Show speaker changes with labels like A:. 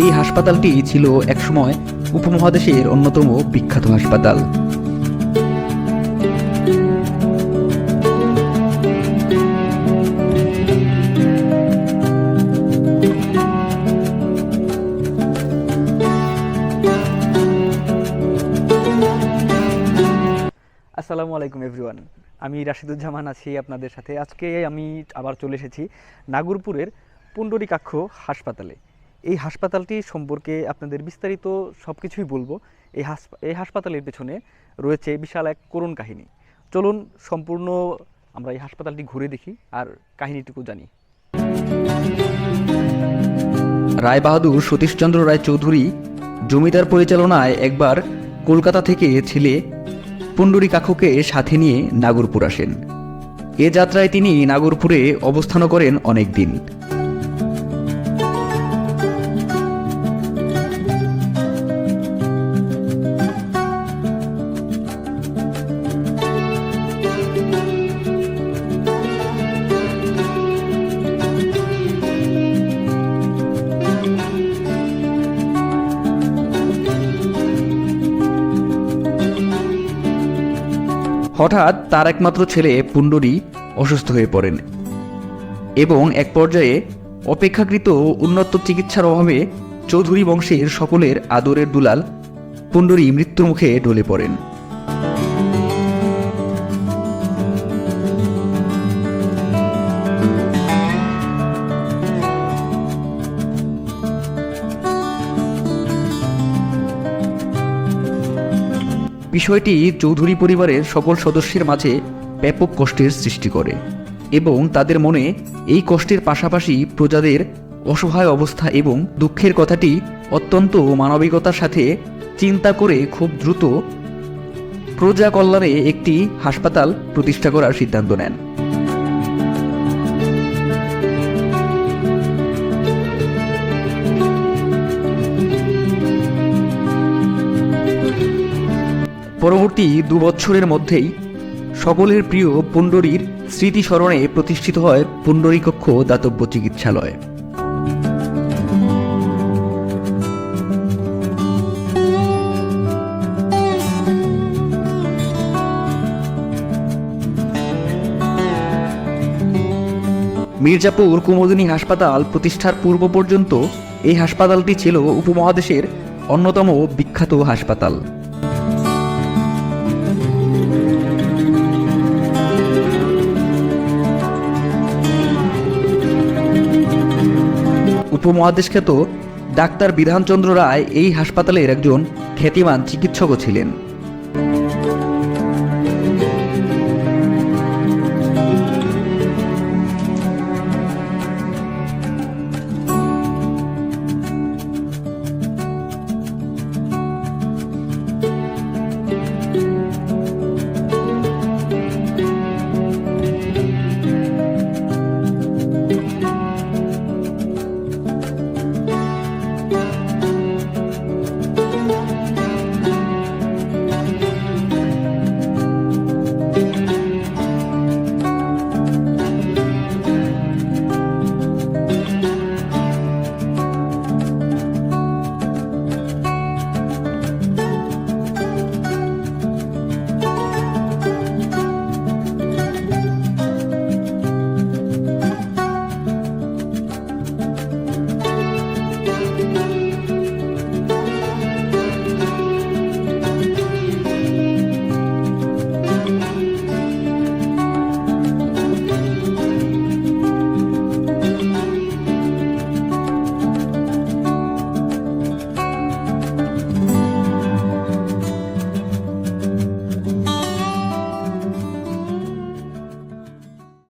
A: এই হাসপাতালটি ছিল একসময় উপমহাদেশের অন্যতম বিখ্যাত হাসপাতাল।
B: আসসালামু আলাইকুম এভরিওয়ান আমি রাশিদুজ্জামান আছি আপনাদের সাথে। আজকে আমি আবার চলে এসেছি নাগরপুরের পুণ্ডরিকাক্ষ হাসপাতালে। এই হাসপাতালটি সম্পর্কে আপনাদের বিস্তারিত সব কিছুই বলব। এই এই হাসপাতালের পেছনে রয়েছে বিশাল এক করুণ কাহিনী। চলুন সম্পূর্ণ আমরা এই হাসপাতালটি ঘুরে দেখি আর কাহিনীটুকু জানি।
A: রায়বাহাদুর সতীশচন্দ্র রায় চৌধুরী জমিদার পরিচালনায় একবার কলকাতা থেকে ছেলে পুণ্ডরী কাকুকে সাথে নিয়ে নাগরপুর আসেন। এ যাত্রায় তিনি নাগরপুরে অবস্থান করেন অনেক দিন হঠাৎ তার একমাত্র ছেলে পুণ্ডরী অসুস্থ হয়ে পড়েন এবং এক পর্যায়ে অপেক্ষাকৃত উন্নত চিকিৎসার অভাবে চৌধুরী বংশের সকলের আদরের দুলাল পুণ্ডরী মৃত্যুর মুখে ঢলে পড়েন। বিষয়টি চৌধুরী পরিবারের সকল সদস্যের মাঝে ব্যাপক কষ্টের সৃষ্টি করে এবং তাদের মনে এই কষ্টের পাশাপাশি প্রজাদের অসহায় অবস্থা এবং দুঃখের কথাটি অত্যন্ত মানবিকতার সাথে চিন্তা করে খুব দ্রুত প্রজা কল্যাণে একটি হাসপাতাল প্রতিষ্ঠা করার সিদ্ধান্ত নেন। পরবর্তী বছরের মধ্যেই সকলের প্রিয় পুণ্ডরীর স্মৃতিস্মরণে প্রতিষ্ঠিত হয় পুণ্ডরী কক্ষ দাতব্য চিকিৎসালয়। মির্জাপুর কুমোদিনী হাসপাতাল প্রতিষ্ঠার পূর্ব পর্যন্ত এই হাসপাতালটি ছিল উপমহাদেশের অন্যতম বিখ্যাত হাসপাতাল। উপমহাদেশ খ্যাত ডাক্তার বিধানচন্দ্র রায় এই হাসপাতালের একজন খ্যাতিমান চিকিৎসকও ছিলেন।